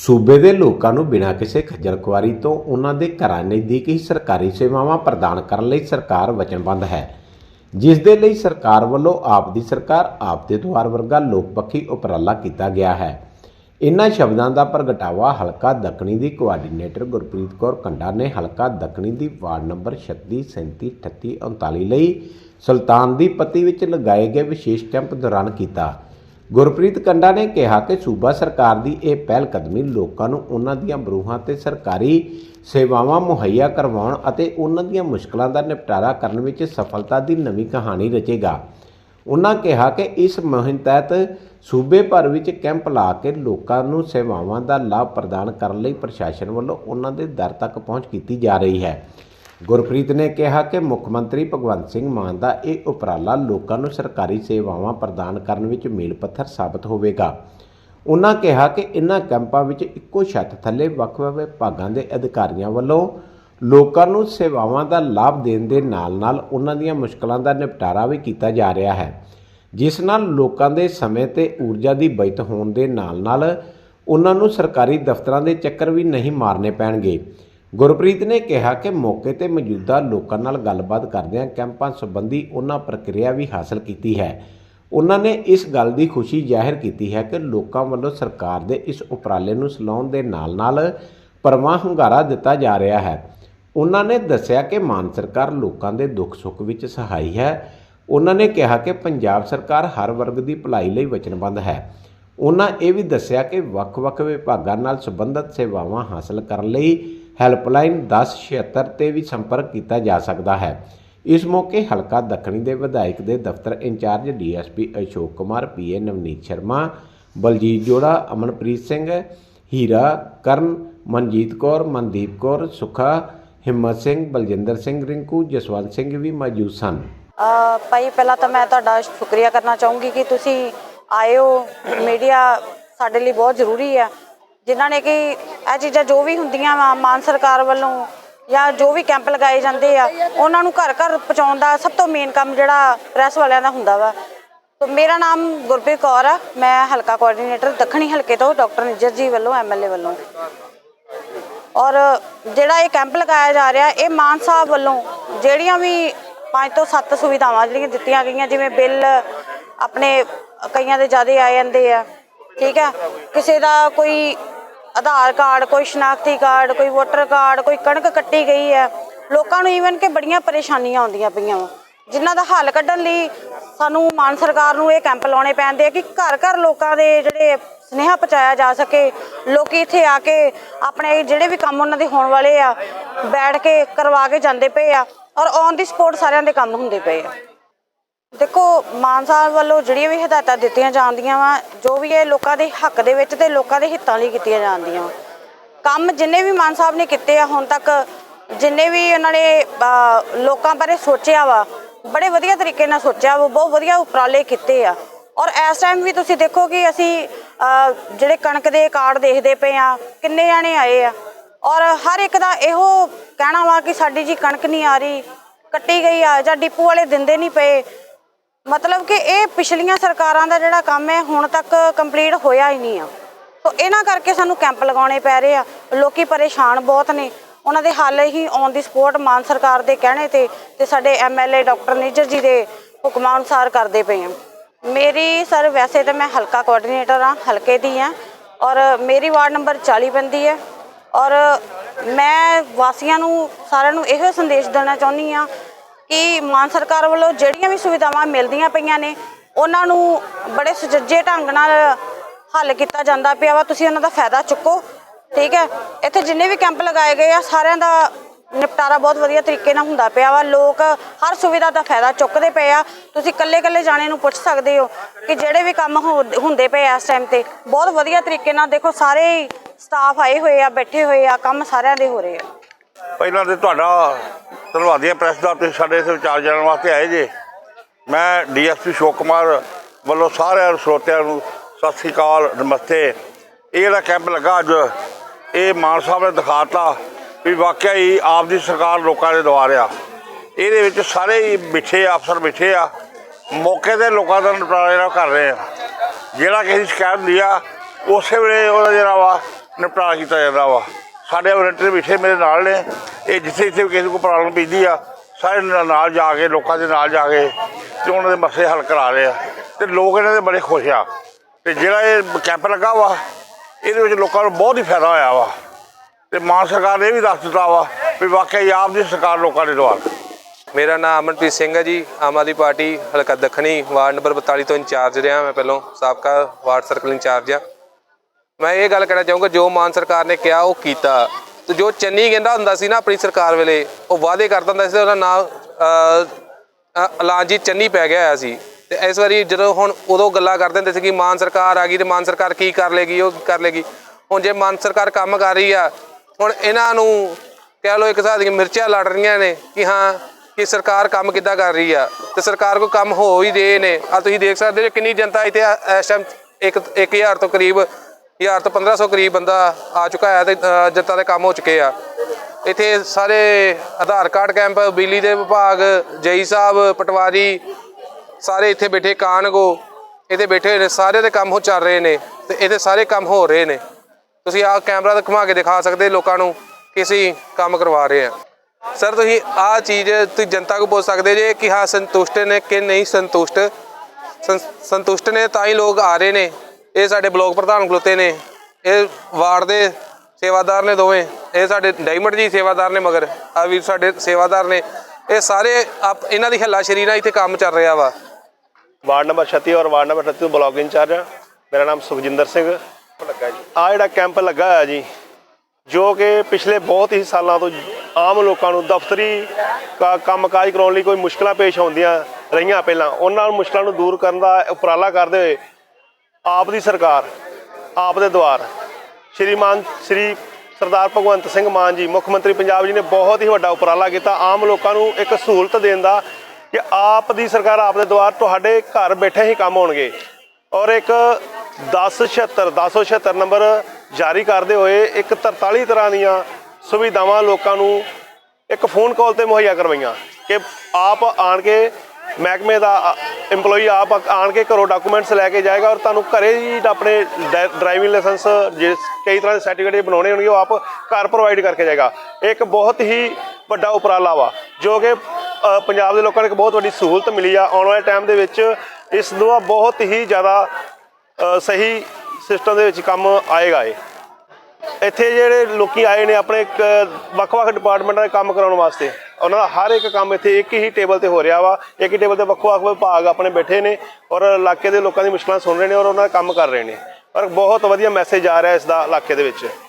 ਸੂਬੇ ਦੇ ਲੋਕਾਂ ਨੂੰ ਬਿਨਾਂ ਕਿਸੇ ਖੱਜਲ ਖੁਆਰੀ ਤੋਂ ਉਹਨਾਂ ਦੇ ਘਰਾਂ ਨਜ਼ਦੀਕ ਹੀ ਸਰਕਾਰੀ ਸੇਵਾਵਾਂ ਪ੍ਰਦਾਨ ਕਰਨ ਲਈ ਸਰਕਾਰ ਵਚਨਬੱਧ ਹੈ, ਜਿਸ ਦੇ ਲਈ ਸਰਕਾਰ ਵੱਲੋਂ ਆਪ ਦੀ ਸਰਕਾਰ ਆਪ ਦੇ ਦੁਆਰ ਵਰਗਾ ਲੋਕਪੱਖੀ ਉਪਰਾਲਾ ਕੀਤਾ ਗਿਆ ਹੈ। ਇਨ੍ਹਾਂ ਸ਼ਬਦਾਂ ਦਾ ਪ੍ਰਗਟਾਵਾ ਹਲਕਾ ਦੱਖਣੀ ਦੀ ਕੋਆਰਡੀਨੇਟਰ ਗੁਰਪ੍ਰੀਤ ਕੌਰ ਕੰਡਾ ਨੇ ਹਲਕਾ ਦੱਖਣੀ ਦੀ ਵਾਰਡ ਨੰਬਰ 36 37 38 39 ਲਈ ਸੁਲਤਾਨ ਦੀ ਪਤੀ ਵਿੱਚ ਲਗਾਏ ਗਏ ਵਿਸ਼ੇਸ਼ ਕੈਂਪ ਦੌਰਾਨ ਕੀਤਾ। ਗੁਰਪ੍ਰੀਤ ਕੰਡਾ ਨੇ ਕਿਹਾ ਕਿ ਸੂਬਾ ਸਰਕਾਰ ਦੀ ਇਹ ਪਹਿਲ ਕਦਮੀ ਲੋਕਾਂ ਨੂੰ ਉਹਨਾਂ ਦੀਆਂ ਬਰੂਹਾਂ ਤੇ ਸਰਕਾਰੀ ਸੇਵਾਵਾਂ ਮੁਹੱਈਆ ਕਰਵਾਉਣ ਅਤੇ ਉਹਨਾਂ ਦੀਆਂ ਮੁਸ਼ਕਲਾਂ ਦਾ ਨਿਪਟਾਰਾ ਕਰਨ ਵਿੱਚ ਸਫਲਤਾ ਦੀ ਨਵੀਂ ਕਹਾਣੀ ਰਚੇਗਾ। ਉਹਨਾਂ ਕਿਹਾ ਕਿ ਇਸ ਮੁਹਿੰਮ ਤਹਿਤ ਸੂਬੇ ਭਰ ਵਿੱਚ ਕੈਂਪ ਲਾ ਕੇ ਲੋਕਾਂ ਨੂੰ ਸੇਵਾਵਾਂ ਦਾ ਲਾਭ ਪ੍ਰਦਾਨ ਕਰਨ ਲਈ ਪ੍ਰਸ਼ਾਸਨ ਵੱਲੋਂ ਉਹਨਾਂ ਦੇ ਦਰ ਤੱਕ ਪਹੁੰਚ ਕੀਤੀ ਜਾ ਰਹੀ ਹੈ। ਗੁਰਪ੍ਰੀਤ ਨੇ ਕਿਹਾ ਕਿ ਮੁੱਖ ਮੰਤਰੀ ਭਗਵੰਤ ਸਿੰਘ ਮਾਨ ਦਾ ਇਹ ਉਪਰਾਲਾ ਲੋਕਾਂ ਨੂੰ ਸਰਕਾਰੀ ਸੇਵਾਵਾਂ ਪ੍ਰਦਾਨ ਕਰਨ ਵਿੱਚ ਮੀਲ ਪੱਥਰ ਸਾਬਤ ਹੋਵੇਗਾ। ਉਹਨਾਂ ਕਿਹਾ ਕਿ ਇਨ੍ਹਾਂ ਕੈਂਪਾਂ ਵਿੱਚ ਇੱਕੋ ਛੱਤ ਥੱਲੇ ਵੱਖ-ਵੱਖ ਵਿਭਾਗਾਂ ਦੇ ਅਧਿਕਾਰੀਆਂ ਵੱਲੋਂ ਲੋਕਾਂ ਨੂੰ ਸੇਵਾਵਾਂ ਦਾ ਲਾਭ ਦੇਣ ਦੇ ਨਾਲ-ਨਾਲ ਉਹਨਾਂ ਦੀਆਂ ਮੁਸ਼ਕਲਾਂ ਦਾ ਨਿਪਟਾਰਾ ਵੀ ਕੀਤਾ ਜਾ ਰਿਹਾ ਹੈ, ਜਿਸ ਨਾਲ ਲੋਕਾਂ ਦੇ ਸਮੇਂ ਤੇ ਊਰਜਾ ਦੀ ਬਚਤ ਹੋਣ ਦੇ ਨਾਲ-ਨਾਲ ਉਹਨਾਂ ਨੂੰ ਸਰਕਾਰੀ ਦਫ਼ਤਰਾਂ ਦੇ ਚੱਕਰ ਵੀ ਨਹੀਂ ਮਾਰਨੇ ਪੈਣਗੇ। ਗੁਰਪ੍ਰੀਤ ਨੇ ਕਿਹਾ ਕਿ ਮੌਕੇ ਤੇ ਮੌਜੂਦਾ ਲੋਕਾਂ ਨਾਲ ਗੱਲਬਾਤ ਕਰਦਿਆਂ ਕੈਂਪਾਂ ਸੰਬੰਧੀ ਉਹਨਾਂ ਪ੍ਰਕਿਰਿਆ ਵੀ ਹਾਸਲ ਕੀਤੀ ਹੈ। ਉਹਨਾਂ ਨੇ ਇਸ ਗੱਲ ਦੀ ਖੁਸ਼ੀ ਜ਼ਾਹਿਰ ਕੀਤੀ ਹੈ ਕਿ ਲੋਕਾਂ ਵੱਲੋਂ ਸਰਕਾਰ ਦੇ ਇਸ ਉਪਰਾਲੇ ਨੂੰ ਸਲਾਉਣ ਦੇ ਨਾਲ-ਨਾਲ ਪਰਵਾਹ ਹੁੰਗਾਰਾ ਦਿੱਤਾ ਜਾ ਰਿਹਾ ਹੈ। ਉਹਨਾਂ ਨੇ ਦੱਸਿਆ ਕਿ ਮਾਨ ਸਰਕਾਰ ਲੋਕਾਂ ਦੇ ਦੁੱਖ ਸੁੱਖ ਵਿੱਚ ਸਹਾਈ ਹੈ। ਉਹਨਾਂ ਨੇ ਕਿਹਾ ਕਿ ਪੰਜਾਬ ਸਰਕਾਰ ਹਰ ਵਰਗ ਦੀ ਭਲਾਈ ਲਈ ਵਚਨਬੱਧ ਹੈ। ਉਹਨਾਂ ਇਹ ਵੀ ਦੱਸਿਆ ਕਿ ਵੱਖ-ਵੱਖ ਵਿਭਾਗਾਂ ਨਾਲ ਸੰਬੰਧਿਤ ਸੇਵਾਵਾਂ ਹਾਸਲ ਕਰਨ ਲਈ ਹੈਲਪਲਾਈਨ 1076 ਤੇ ਵੀ ਸੰਪਰਕ ਕੀਤਾ ਜਾ ਸਕਦਾ ਹੈ। ਇਸ ਮੌਕੇ ਹਲਕਾ ਦੱਖਣੀ ਦੇ ਵਿਧਾਇਕ ਦੇ ਦਫ਼ਤਰ incharge DSP Ashok Kumar, PA Navneet Sharma, Baljit Jora, Amanpreet Singh, ਹੀਰਾ, ਕਰਨ, ਮਨਜੀਤ ਕੌਰ, ਮਨਦੀਪ ਕੌਰ, ਸੁਖਾ, ਹਿੰਮਤ ਸਿੰਘ, ਬਲਜਿੰਦਰ ਸਿੰਘ, ਰਿੰਕੂ, ਜਸਵੰਤ ਸਿੰਘ ਵੀ ਮੌਜੂਦ ਸਨ। ਭਾਈ, ਪਹਿਲਾਂ ਤਾਂ ਮੈਂ ਤੁਹਾਡਾ ਸ਼ੁਕਰੀਆ ਕਰਨਾ ਚਾਹੂੰਗੀ ਕਿ ਤੁਸੀਂ ਆਏ ਹੋ। ਮੀਡੀਆ ਸਾਡੇ ਲਈ ਬਹੁਤ ਜ਼ਰੂਰੀ ਹੈ ਜਿਨ੍ਹਾਂ ਨੇ ਕਿ ਇਹ ਚੀਜ਼ਾਂ ਜੋ ਵੀ ਹੁੰਦੀਆਂ ਵਾ, ਮਾਨ ਸਰਕਾਰ ਵੱਲੋਂ ਜਾਂ ਜੋ ਵੀ ਕੈਂਪ ਲਗਾਏ ਜਾਂਦੇ ਆ, ਉਹਨਾਂ ਨੂੰ ਘਰ ਘਰ ਪਹੁੰਚਾਉਣ ਦਾ ਸਭ ਤੋਂ ਮੇਨ ਕੰਮ ਜਿਹੜਾ ਪ੍ਰੈਸ ਵਾਲਿਆਂ ਦਾ ਹੁੰਦਾ ਵਾ। ਤੋ ਮੇਰਾ ਨਾਮ ਗੁਰਪ੍ਰੀਤ ਕੌਰ ਆ, ਮੈਂ ਹਲਕਾ ਕੋਆਰਡੀਨੇਟਰ ਦੱਖਣੀ ਹਲਕੇ ਤੋਂ ਡਾਕਟਰ ਨਿਜਰ ਜੀ ਵੱਲੋਂ ਐਮਐਲਏ ਵੱਲੋਂ। ਔਰ ਜਿਹੜਾ ਇਹ ਕੈਂਪ ਲਗਾਇਆ ਜਾ ਰਿਹਾ, ਇਹ ਮਾਨ ਸਾਹਿਬ ਵੱਲੋਂ ਜਿਹੜੀਆਂ ਵੀ ਪੰਜ ਤੋਂ ਸੱਤ ਸੁਵਿਧਾਵਾਂ ਜਿਹੜੀਆਂ ਦਿੱਤੀਆਂ ਗਈਆਂ, ਜਿਵੇਂ ਬਿੱਲ ਆਪਣੇ ਕਈਆਂ ਦੇ ਜ਼ਿਆਦਾ ਆ ਜਾਂਦੇ ਆ, ਠੀਕ ਹੈ ਕਿਸੇ ਦਾ ਕੋਈ ਆਧਾਰ ਕਾਰਡ, ਕੋਈ ਸ਼ਨਾਖਤੀ ਕਾਰਡ, ਕੋਈ ਵੋਟਰ ਕਾਰਡ, ਕੋਈ ਕਣਕ ਕੱਟੀ ਗਈ ਹੈ। ਲੋਕਾਂ ਨੂੰ ਈਵਨ ਕਿ ਬੜੀਆਂ ਪਰੇਸ਼ਾਨੀਆਂ ਆਉਂਦੀਆਂ ਪਈਆਂ ਵਾ। ਜਿਨ੍ਹਾਂ ਦਾ ਹੱਲ ਕੱਢਣ ਲਈ ਸਾਨੂੰ ਮਾਨ ਸਰਕਾਰ ਨੂੰ ਇਹ ਕੈਂਪ ਲਾਉਣੇ ਪੈਂਦੇ ਆ ਕਿ ਘਰ ਘਰ ਲੋਕਾਂ ਦੇ ਜਿਹੜੇ ਸੁਨੇਹਾ ਪਹੁੰਚਾਇਆ ਜਾ ਸਕੇ। ਲੋਕੀ ਇੱਥੇ ਆ ਕੇ ਆਪਣੇ ਜਿਹੜੇ ਵੀ ਕੰਮ ਉਹਨਾਂ ਦੇ ਹੋਣ ਵਾਲੇ ਆ, ਬੈਠ ਕੇ ਕਰਵਾ ਕੇ ਜਾਂਦੇ ਪਏ ਆ ਔਰ ਔਨ ਦੀ ਸਪੋਰਟ ਸਾਰਿਆਂ ਦੇ ਕੰਮ ਹੁੰਦੇ ਪਏ ਆ। ਦੇਖੋ, ਮਾਨ ਸਾਹਿਬ ਵੱਲੋਂ ਜਿਹੜੀਆਂ ਵੀ ਹਦਾਇਤਾਂ ਦਿੱਤੀਆਂ ਜਾਂਦੀਆਂ ਵਾ, ਜੋ ਵੀ ਇਹ ਲੋਕਾਂ ਦੇ ਹੱਕ ਦੇ ਵਿੱਚ ਤੇ ਲੋਕਾਂ ਦੇ ਹਿੱਤਾਂ ਲਈ ਕੀਤੀਆਂ ਜਾਂਦੀਆਂ ਵਾ। ਕੰਮ ਜਿੰਨੇ ਵੀ ਮਾਨ ਸਾਹਿਬ ਨੇ ਕੀਤੇ ਆ ਹੁਣ ਤੱਕ, ਜਿੰਨੇ ਵੀ ਉਹਨਾਂ ਨੇ ਲੋਕਾਂ ਬਾਰੇ ਸੋਚਿਆ ਵਾ, ਬੜੇ ਵਧੀਆ ਤਰੀਕੇ ਨਾਲ ਸੋਚਿਆ ਵਾ, ਬਹੁਤ ਵਧੀਆ ਉਪਰਾਲੇ ਕੀਤੇ ਆ। ਔਰ ਇਸ ਟਾਈਮ ਵੀ ਤੁਸੀਂ ਦੇਖੋ ਕਿ ਅਸੀਂ ਜਿਹੜੇ ਕਣਕ ਦੇ ਕਾਰਡ ਦੇਖਦੇ ਪਏ ਆ, ਕਿੰਨੇ ਜਾਣੇ ਆਏ ਆ। ਔਰ ਹਰ ਇੱਕ ਦਾ ਇਹੋ ਕਹਿਣਾ ਵਾ ਕਿ ਸਾਡੀ ਜੀ ਕਣਕ ਨਹੀਂ ਆ ਰਹੀ, ਕੱਟੀ ਗਈ ਆ ਜਾਂ ਡਿਪੂ ਵਾਲੇ ਦਿੰਦੇ ਨਹੀਂ ਪਏ। ਮਤਲਬ ਕਿ ਇਹ ਪਿਛਲੀਆਂ ਸਰਕਾਰਾਂ ਦਾ ਜਿਹੜਾ ਕੰਮ ਹੈ, ਹੁਣ ਤੱਕ ਕੰਪਲੀਟ ਹੋਇਆ ਹੀ ਨਹੀਂ ਆ। ਸੋ ਇਹਨਾਂ ਕਰਕੇ ਸਾਨੂੰ ਕੈਂਪ ਲਗਾਉਣੇ ਪੈ ਰਹੇ ਆ। ਲੋਕੀ ਪਰੇਸ਼ਾਨ ਬਹੁਤ ਨੇ। ਉਹਨਾਂ ਦੇ ਹੱਲ ਹੀ ਔਨ ਦੀ ਸਪੋਰਟ ਮਾਨ ਸਰਕਾਰ ਦੇ ਕਹਿਣੇ ਤੇ ਤੇ ਸਾਡੇ ਐਮਐਲਏ ਡਾਕਟਰ ਨਿਜਰ ਜੀ ਦੇ ਹੁਕਮਾਂ ਅਨੁਸਾਰ ਕਰਦੇ ਪਏ ਆ। ਮੇਰੀ ਸਰ, ਵੈਸੇ ਤਾਂ ਮੈਂ ਹਲਕਾ ਕੋਆਰਡੀਨੇਟਰ ਆ ਹਲਕੇ ਦੀ ਆ ਔਰ ਮੇਰੀ ਵਾਰਡ ਨੰਬਰ 40 ਪੈਂਦੀ ਹੈ। ਔਰ ਮੈਂ ਵਾਸੀਆਂ ਨੂੰ, ਸਾਰਿਆਂ ਨੂੰ ਇਹੋ ਸੰਦੇਸ਼ ਦੇਣਾ ਚਾਹੁੰਦੀ ਆ ਕਿ ਮਾਨ ਸਰਕਾਰ ਵੱਲੋਂ ਜਿਹੜੀਆਂ ਵੀ ਸੁਵਿਧਾਵਾਂ ਮਿਲਦੀਆਂ ਪਈਆਂ ਨੇ, ਉਹਨਾਂ ਨੂੰ ਬੜੇ ਸੁਚੱਜੇ ਢੰਗ ਨਾਲ ਹੱਲ ਕੀਤਾ ਜਾਂਦਾ ਪਿਆ ਵਾ। ਤੁਸੀਂ ਉਹਨਾਂ ਦਾ ਫਾਇਦਾ ਚੁੱਕੋ, ਠੀਕ ਹੈ? ਇੱਥੇ ਜਿੰਨੇ ਵੀ ਕੈਂਪ ਲਗਾਏ ਗਏ ਆ, ਸਾਰਿਆਂ ਦਾ ਨਿਪਟਾਰਾ ਬਹੁਤ ਵਧੀਆ ਤਰੀਕੇ ਨਾਲ ਹੁੰਦਾ ਪਿਆ ਵਾ। ਲੋਕ ਹਰ ਸੁਵਿਧਾ ਦਾ ਫਾਇਦਾ ਚੁੱਕਦੇ ਪਏ ਆ। ਤੁਸੀਂ ਕੱਲੇ ਕੱਲੇ ਜਾਣੇ ਨੂੰ ਪੁੱਛ ਸਕਦੇ ਹੋ ਕਿ ਜਿਹੜੇ ਵੀ ਕੰਮ ਹੋ- ਹੁੰਦੇ ਪਏ ਆ ਇਸ ਟਾਈਮ ਤੇ, ਬਹੁਤ ਵਧੀਆ ਤਰੀਕੇ ਨਾਲ ਦੇਖੋ, ਸਾਰੇ ਸਟਾਫ ਆਏ ਹੋਏ ਆ, ਬੈਠੇ ਹੋਏ ਆ, ਕੰਮ ਸਾਰਿਆਂ ਦੇ ਹੋ ਰਹੇ ਆ। ਪਹਿਲਾਂ ਤੇ ਤੁਹਾਡਾ ਧੰਨਵਾਦੀ ਹਾਂ ਪ੍ਰੈਸ ਦਾ ਤੁਸੀਂ ਸਾਡੇ ਇਸ ਵਿਚਾਰ ਜਾਣਨ ਵਾਸਤੇ ਆਏ ਜੇ। ਮੈਂ ਡੀਐਸਪੀ ਸ਼ੋਕ ਕੁਮਾਰ ਵੱਲੋਂ ਸਾਰਿਆਂ ਸਰੋਤਿਆਂ ਨੂੰ ਸਤਿ ਸ੍ਰੀ ਅਕਾਲ, ਨਮਸਤੇ। ਇਹ ਜਿਹੜਾ ਕੈਂਪ ਲੱਗਾ ਅੱਜ, ਇਹ ਮਾਨ ਸਾਹਿਬ ਨੇ ਦਿਖਾਤਾ ਵੀ ਵਾਕਿਆ ਹੀ ਆਪ ਦੀ ਸਰਕਾਰ ਲੋਕਾਂ ਦੇ ਦੁਆਰ ਆ ਇਹਦੇ ਵਿੱਚ ਸਾਰੇ ਹੀ ਬਿਠੇ ਅਫਸਰ ਬਿਠੇ ਆ, ਮੌਕੇ ਤੇ ਲੋਕਾਂ ਦਾ ਨਿਪਟਾਰਾ ਜਿਹੜਾ ਕਰ ਰਹੇ ਆ। ਜਿਹੜਾ ਕਿਸੇ ਦੀ ਸ਼ਿਕਾਇਤ ਹੁੰਦੀ ਆ, ਉਸੇ ਵੇਲੇ ਉਹਦਾ ਜਿਹੜਾ ਵਾ ਨਿਪਟਾਰਾ ਕੀਤਾ ਜਾਂਦਾ ਵਾ। ਸਾਡੇ ਵਲੰਟੀਅਰ ਬਿਠੇ ਮੇਰੇ ਨਾਲ ਨੇ। ਇਹ ਜਿੱਥੇ ਜਿੱਥੇ ਕਿਸੇ ਨੂੰ ਕੋਈ ਪ੍ਰੋਬਲਮ ਪੈਂਦੀ ਆ, ਸਾਰੇ ਨਾਲ ਜਾ ਕੇ, ਲੋਕਾਂ ਦੇ ਨਾਲ ਜਾ ਕੇ ਤੇ ਉਹਨਾਂ ਦੇ ਮਸਲੇ ਹੱਲ ਕਰਾ ਰਹੇ ਆ। ਤੇ ਲੋਕ ਇਹਨਾਂ ਦੇ ਬੜੇ ਖੁਸ਼ ਆ। ਤੇ ਜਿਹੜਾ ਇਹ ਕੈਂਪ ਲੱਗਾ ਵਾ, ਇਹਦੇ ਵਿੱਚ ਲੋਕਾਂ ਨੂੰ ਬਹੁਤ ਹੀ ਫਾਇਦਾ ਹੋਇਆ ਵਾ। ਤੇ ਮਾਨ ਸਰਕਾਰ ਨੇ ਇਹ ਵੀ ਦੱਸ ਦਿੱਤਾ ਵਾ ਵੀ ਵਾਕਿਆ ਆਪ ਦੀ ਸਰਕਾਰ ਲੋਕਾਂ ਦੇ ਦੁਆਰ। ਮੇਰਾ ਨਾਮ ਅਮਨਪ੍ਰੀਤ ਸਿੰਘ ਹੈ ਜੀ। ਆਮ ਆਦਮੀ ਪਾਰਟੀ ਹਲਕਾ ਦੱਖਣੀ ਵਾਰਡ ਨੰਬਰ 42 ਤੋਂ ਇੰਚਾਰਜ ਰਿਹਾ ਮੈਂ ਪਹਿਲਾਂ। ਸਾਬਕਾ ਵਾਰਡ ਸਰਕਲ ਇੰਚਾਰਜ ਆ। ਮੈਂ ਇਹ ਗੱਲ ਕਹਿਣਾ ਚਾਹੂੰਗਾ, ਜੋ ਮਾਨ ਸਰਕਾਰ ਨੇ ਕਿਹਾ, ਉਹ ਕੀਤਾ। ਤੇ ਜੋ ਚੰਨੀ ਕਹਿੰਦਾ ਹੁੰਦਾ ਸੀ ਨਾ ਆਪਣੀ ਸਰਕਾਰ ਵੇਲੇ, ਉਹ ਵਾਅਦੇ ਕਰਦਾ ਹੁੰਦਾ ਸੀ ਉਹਦਾ ਨਾਮ ਅਲਾਨਜੀਤ ਚੰਨੀ ਪੈ ਗਿਆ ਹੋਇਆ ਸੀ। ਤੇ ਇਸ ਵਾਰੀ ਜਦੋਂ ਹੁਣ ਉਦੋਂ ਗੱਲਾਂ ਕਰਦੇ ਹੁੰਦੇ ਸੀ ਕਿ ਮਾਨ ਸਰਕਾਰ ਆ ਗਈ ਤੇ ਮਾਨ ਸਰਕਾਰ ਕੀ ਕਰ ਲੇਗੀ, ਉਹ ਕਰ ਲੇਗੀ। ਹੁਣ ਜੇ ਮਾਨ ਸਰਕਾਰ ਕੰਮ ਕਰ ਰਹੀ ਆ, ਹੁਣ ਇਹਨਾਂ ਨੂੰ ਕਹਿ ਲਓ ਇੱਕ ਹਿਸਾਬ ਦੀਆਂ ਮਿਰਚਾਂ ਲੜ ਰਹੀਆਂ ਨੇ ਕਿ ਹਾਂ, ਕਿ ਸਰਕਾਰ ਕੰਮ ਕਿੱਦਾਂ ਕਰ ਰਹੀ ਆ। ਤੇ ਸਰਕਾਰ ਕੋ ਕੰਮ ਹੋ ਹੀ ਰਹੇ ਨੇ। ਆ ਤੁਸੀਂ ਦੇਖ ਸਕਦੇ ਹੋ ਕਿੰਨੀ ਜਨਤਾ ਇੱਥੇ ਇਸ ਟਾਈਮ ਇੱਕ 1000 ਤੋਂ ਕਰੀਬ 1000 ਤੋਂ 1500 ਕਰੀਬ ਬੰਦਾ ਆ ਚੁੱਕਾ ਹੈ ਤੇ ਜਨਤਾ ਦੇ ਕੰਮ ਹੋ ਚੁੱਕੇ ਆ। ਇੱਥੇ ਸਾਰੇ ਆਧਾਰ ਕਾਰਡ ਕੈਂਪ, ਬਿਜਲੀ ਦੇ ਵਿਭਾਗ, ਜਈ ਸਾਹਿਬ, ਪਟਵਾਰੀ, ਸਾਰੇ ਇੱਥੇ ਬੈਠੇ, ਕਾਨਗੋ, ਇੱਥੇ ਬੈਠੇ ਹੋਏ ਨੇ ਸਾਰੇ ਦੇ ਕੰਮ ਹੋ ਚੱਲ ਰਹੇ ਨੇ ਤੇ ਇਹਦੇ ਸਾਰੇ ਕੰਮ ਹੋ ਰਹੇ ਨੇ। ਤੁਸੀਂ ਆਹ ਕੈਮਰਾ ਤੇ ਘੁਮਾ ਕੇ ਦਿਖਾ ਸਕਦੇ ਲੋਕਾਂ ਨੂੰ ਕਿ ਅਸੀਂ ਕੰਮ ਕਰਵਾ ਰਹੇ ਆ ਸਰ, ਤੁਸੀਂ ਆਹ ਚੀਜ਼ ਤੁਸੀਂ ਜਨਤਾ ਨੂੰ ਪੁੱਛ ਸਕਦੇ ਜੇ ਕਿ ਹਾਂ ਸੰਤੁਸ਼ਟ ਨੇ ਕਿ ਨਹੀਂ ਸੰਤੁਸ਼ਟ? ਸੰਤੁਸ਼ਟ ਨੇ ਤਾਂ ਹੀ ਲੋਕ ਆ ਰਹੇ ਨੇ। ਇਹ ਸਾਡੇ ਬਲਾਕ ਪ੍ਰਧਾਨ ਖਲੋਤੇ ਨੇ, ਇਹ ਵਾਰਡ ਦੇ ਸੇਵਾਦਾਰ ਨੇ ਦੋਵੇਂ, ਇਹ ਸਾਡੇ ਡਾਇਮੰਡ ਜੀ ਸੇਵਾਦਾਰ ਨੇ ਮਗਰ ਆ ਵੀ ਸਾਡੇ ਸੇਵਾਦਾਰ ਨੇ, ਇਹ ਸਾਰੇ ਆਪ ਇਹਨਾਂ ਦੀ ਹੱਲਾ ਨਾਲ ਇੱਥੇ ਕੰਮ ਚੱਲ ਰਿਹਾ ਵਾ। ਵਾਰਡ ਨੰਬਰ 36 ਔਰ ਵਾਰਡ ਨੰਬਰ 38 ਤੋਂ ਬਲਾਕ ਇੰਚਾਰਜ ਹਾਂ ਮੇਰਾ ਨਾਮ ਸੁਖਜਿੰਦਰ ਸਿੰਘ ਲੱਗਾ ਜੀ ਆ ਜਿਹੜਾ ਕੈਂਪ ਲੱਗਾ ਹੋਇਆ ਜੀ, ਜੋ ਕਿ ਪਿਛਲੇ ਬਹੁਤ ਹੀ ਸਾਲਾਂ ਤੋਂ ਆਮ ਲੋਕਾਂ ਨੂੰ ਦਫ਼ਤਰੀ ਕਾ- ਕੰਮਕਾਜ ਕਰਾਉਣ ਲਈ ਕੋਈ ਮੁਸ਼ਕਲਾਂ ਪੇਸ਼ ਆਉਂਦੀਆਂ ਰਹੀਆਂ ਪਹਿਲਾਂ, ਉਹਨਾਂ ਨੂੰ ਮੁਸ਼ਕਲਾਂ ਨੂੰ ਦੂਰ ਕਰਨ ਦਾ ਉਪਰਾਲਾ ਕਰਦੇ ਹੋਏ ਆਪ ਦੀ ਸਰਕਾਰ, ਆਪ ਦੇ ਦੁਆਰ ਸ਼੍ਰੀਮਾਨ ਸ਼੍ਰੀ ਸਰਦਾਰ ਭਗਵੰਤ ਸਿੰਘ ਮਾਨ ਜੀ, ਮੁੱਖ ਮੰਤਰੀ ਪੰਜਾਬ ਜੀ ਨੇ ਬਹੁਤ ਹੀ ਵੱਡਾ ਉਪਰਾਲਾ ਕੀਤਾ। ਆਮ ਲੋਕਾਂ ਨੂੰ ਇੱਕ ਸਹੂਲਤ ਦੇਣ ਦਾ ਕਿ ਆਪ ਦੀ ਸਰਕਾਰ, ਆਪ ਦੇ ਦੁਆਰ ਤੁਹਾਡੇ ਘਰ ਬੈਠੇ ਹੀ ਕੰਮ ਹੋਣਗੇ। ਔਰ ਇੱਕ 1076 1076 ਨੰਬਰ ਜਾਰੀ ਕਰਦੇ ਹੋਏ ਇੱਕ 43 ਤਰ੍ਹਾਂ ਦੀਆਂ ਸੁਵਿਧਾਵਾਂ ਲੋਕਾਂ ਨੂੰ ਇੱਕ ਫੋਨ ਕਾਲ ਤੇ ਮੁਹੱਈਆ ਕਰਵਾਈਆਂ ਕਿ ਆਪ ਆਣ ਕੇ ਮਹਿਕਮੇ ਦਾ EMPLOYEE ਆਪ ਆਣ ਕੇ ਘਰੋਂ ਡਾਕੂਮੈਂਟਸ ਲੈ ਕੇ ਜਾਏਗਾ ਔਰ ਤੁਹਾਨੂੰ ਘਰੇ ਹੀ ਆਪਣੇ ਡਰਾਈਵਿੰਗ ਲਾਇਸੈਂਸ ਜਿਸ ਕਈ ਤਰ੍ਹਾਂ ਦੇ ਸਰਟੀਫਿਕੇਟ ਬਣਾਉਣੇ ਹੋਣਗੇ, ਉਹ ਆਪ ਘਰ ਪ੍ਰੋਵਾਈਡ ਕਰਕੇ ਜਾਏਗਾ। ਇਹ ਇੱਕ ਬਹੁਤ ਹੀ ਵੱਡਾ ਉਪਰਾਲਾ ਵਾ, ਜੋ ਕਿ ਪੰਜਾਬ ਦੇ ਲੋਕਾਂ ਨੂੰ ਇੱਕ ਬਹੁਤ ਵੱਡੀ ਸਹੂਲਤ ਮਿਲੀ ਆ। ਆਉਣ ਵਾਲੇ ਟਾਈਮ ਦੇ ਵਿੱਚ ਇਸ ਨੂੰ ਬਹੁਤ ਹੀ ਜ਼ਿਆਦਾ ਸਹੀ ਸਿਸਟਮ ਦੇ ਵਿੱਚ ਕੰਮ ਆਏਗਾ ਇਹ। ਇੱਥੇ ਜਿਹੜੇ ਲੋਕੀ ਆਏ ਨੇ ਆਪਣੇ ਇੱਕ ਵੱਖ-ਵੱਖ ਡਿਪਾਰਟਮੈਂਟਾਂ ਦੇ ਕੰਮ ਕਰਾਉਣ ਵਾਸਤੇ, ਉਹਨਾਂ ਦਾ ਹਰ ਇੱਕ ਕੰਮ ਇੱਥੇ ਇੱਕ ਹੀ ਟੇਬਲ ਤੇ ਹੋ ਰਿਹਾ ਵਾ, ਇੱਕ ਹੀ ਟੇਬਲ ਤੇ ਵੱਖ-ਵੱਖ ਵਿਭਾਗ ਆਪਣੇ ਬੈਠੇ ਨੇ ਔਰ ਇਲਾਕੇ ਦੇ ਲੋਕਾਂ ਦੀ ਮੁਸ਼ਕਲਾਂ ਸੁਣ ਰਹੇ ਨੇ ਔਰ ਉਹਨਾਂ ਦਾ ਕੰਮ ਕਰ ਰਹੇ ਨੇ। ਔਰ ਬਹੁਤ ਵਧੀਆ ਮੈਸੇਜ ਆ ਰਿਹਾ ਇਸ ਦਾ ਇਲਾਕੇ ਦੇ ਵਿੱਚ।